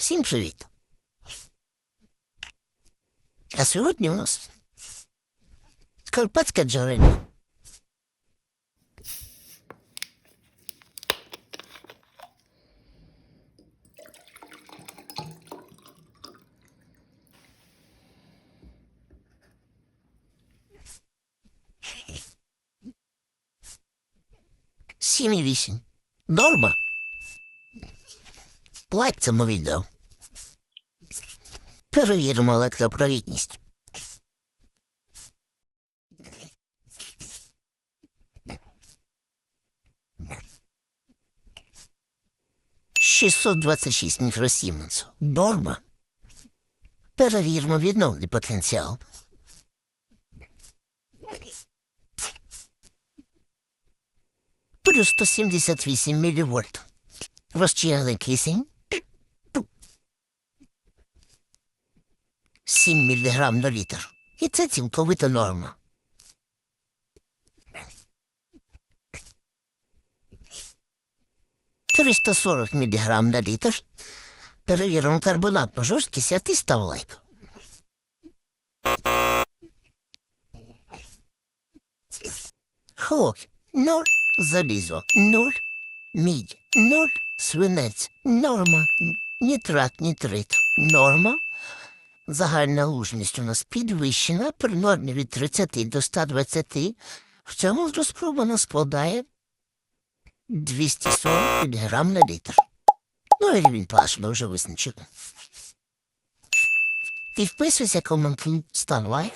Всім привіт. А сьогодні у нас Карпатська джерельна. Сім і вісім. Норма. Лайк цьому відео. Перевіримо електропровідність. Шістсот двадцять шість мікросіменсу. Норма. Перевіримо відновний потенціал. Плюс 178 мілівольт. Розчинений кисень. 7 міліграм на літр. І це цілковита норма. Триста сорок міліграм на літр. Перевіримо карбонатну жорсткість, а ти став лайк. Хлоп, ноль, залізо, нуль, мідь, нуль, свинець, норма, нітрат, нітрит, норма. Загальна лужність у нас підвищена при нормі від 30 до 120. В цьому розпробу нас складає 240 мг на літр. Ну і рівень ми вже визначили. Підписуйся, коментуй, став лайк.